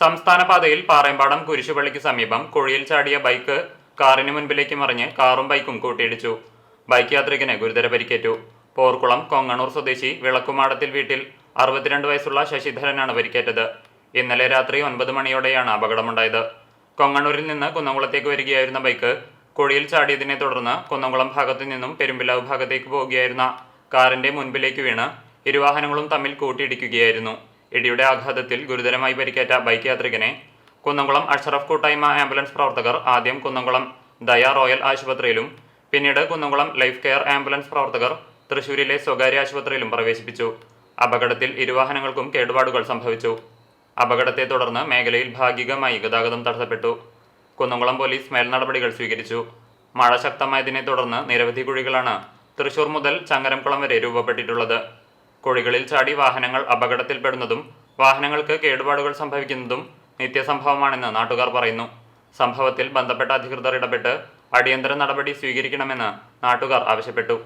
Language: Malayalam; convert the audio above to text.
സംസ്ഥാന പാതയിൽ പാറയമ്പാടം കുരിശുപള്ളിക്ക് സമീപം കുഴിയിൽ ചാടിയ ബൈക്ക് കാറിന് മുൻപിലേക്ക് മറിഞ്ഞ് കാറും ബൈക്കും കൂട്ടിയിടിച്ചു. ബൈക്ക് യാത്രികന് ഗുരുതര പരിക്കേറ്റു. പോർക്കുളം കൊങ്ങണൂർ സ്വദേശി വിളക്കുമാടത്തിൽ വീട്ടിൽ അറുപത്തിരണ്ട് വയസ്സുള്ള ശശിധരനാണ് പരിക്കേറ്റത്. ഇന്നലെ രാത്രി ഒൻപത് മണിയോടെയാണ് അപകടമുണ്ടായത്. കൊങ്ങണൂരിൽ നിന്ന് കുന്നംകുളത്തേക്ക് വരികയായിരുന്ന ബൈക്ക് കുഴിയിൽ ചാടിയതിനെ തുടർന്ന് കുന്നംകുളം ഭാഗത്തു നിന്നും പെരുമ്പിലാവ് ഭാഗത്തേക്ക് പോവുകയായിരുന്ന കാറിന്റെ മുൻപിലേക്ക് വീണ് ഇരുവാഹനങ്ങളും തമ്മിൽ കൂട്ടിയിടിക്കുകയായിരുന്നു. ഇടിയുടെ ആഘാതത്തിൽ ഗുരുതരമായി പരിക്കേറ്റ ബൈക്ക് യാത്രികനെ കുന്നംകുളം അഷറഫ് കൂട്ടായ്മ ആംബുലൻസ് പ്രവർത്തകർ ആദ്യം കുന്നംകുളം ദയ റോയൽ ആശുപത്രിയിലും പിന്നീട് കുന്നംകുളം ലൈഫ് കെയർ ആംബുലൻസ് പ്രവർത്തകർ തൃശൂരിലെ സ്വകാര്യ ആശുപത്രിയിലും പ്രവേശിപ്പിച്ചു. അപകടത്തിൽ ഇരുവാഹനങ്ങൾക്കും കേടുപാടുകൾ സംഭവിച്ചു. അപകടത്തെ തുടർന്ന് മേഖലയിൽ ഭാഗികമായി ഗതാഗതം തടസ്സപ്പെട്ടു. കുന്നംകുളം പോലീസ് മേൽനടപടികൾ സ്വീകരിച്ചു. മഴ ശക്തമായതിനെ തുടർന്ന് നിരവധി കുഴികളാണ് തൃശൂർ മുതൽ ചങ്ങരംകുളം വരെ രൂപപ്പെട്ടിട്ടുള്ളത്. കുഴികളിൽ ചാടി വാഹനങ്ങൾ അപകടത്തിൽപ്പെടുന്നതും വാഹനങ്ങൾക്ക് കേടുപാടുകൾ സംഭവിക്കുന്നതും നിത്യസംഭവമാണെന്ന് നാട്ടുകാർ പറയുന്നു. സംഭവത്തിൽ ബന്ധപ്പെട്ട അധികൃതർ ഇടപെട്ട് അടിയന്തര നടപടി സ്വീകരിക്കണമെന്ന് നാട്ടുകാർ ആവശ്യപ്പെട്ടു.